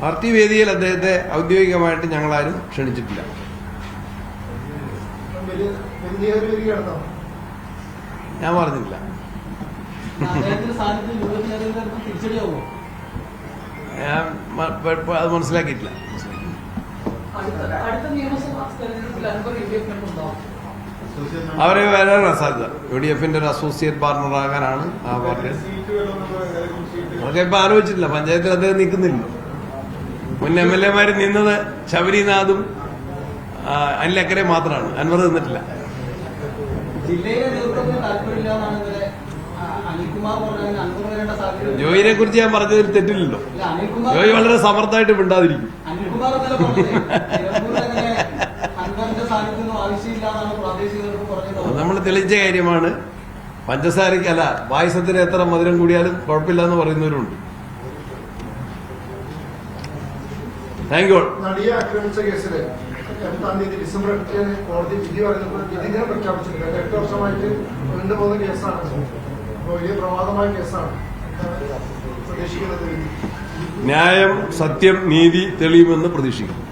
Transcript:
Party വേദിയിൽ അദ്ദേഹത്തെ ഔദ്യോഗികമായിട്ട് ഞങ്ങളാരും ക്ഷണിച്ചിട്ടില്ല. ഞാൻ പറഞ്ഞില്ല ഞാൻ അത് മനസ്സിലാക്കിയിട്ടില്ല. അവരെ വരാനാണ് സാധ്യത. യു ഡി എഫിന്റെ ഒരു അസോസിയേറ്റ് പാർട്ണറാകാനാണ് ആ പാർട്ടി അതൊക്കെ ഇപ്പൊ ആലോചിച്ചിട്ടില്ല. പഞ്ചായത്തിൽ അദ്ദേഹം നിൽക്കുന്നില്ല. മുൻ എം എൽ എമാര് നിന്നത് ശബരിനാഥും അനിലക്കരെ മാത്രമാണ്. അൻവർ നിന്നിട്ടില്ല. ജോയിനെ കുറിച്ച് ഞാൻ പറഞ്ഞതിൽ തെറ്റില്ലല്ലോ. ജോയി വളരെ സമർത്ഥമായിട്ട് മിണ്ടാതിരിക്കും. നമ്മൾ തെളിയിച്ച കാര്യമാണ്. പഞ്ചസാരയ്ക്ക് അല്ല പായസത്തിന് എത്ര മധുരം കൂടിയാലും കുഴപ്പമില്ല എന്ന് പറയുന്നവരുണ്ട് താങ്ക് യു നടിയെ ആക്രമിച്ച കേസിൽ എട്ടാം തീയതി ഡിസംബർ എട്ടിന് കോടതി വിധി പറയുന്നപ്പോൾ വിധിങ്ങനെ പ്രഖ്യാപിച്ചിട്ടുണ്ട്. എട്ട് വർഷമായിട്ട് നീണ്ടു പോകുന്ന കേസാണ്. വലിയ പ്രമാദമായ കേസാണ്. പ്രതീക്ഷിക്കുന്നത്. ന്യായം സത്യം നീതി തെളിയുമെന്ന് പ്രതീക്ഷിക്കുന്നു.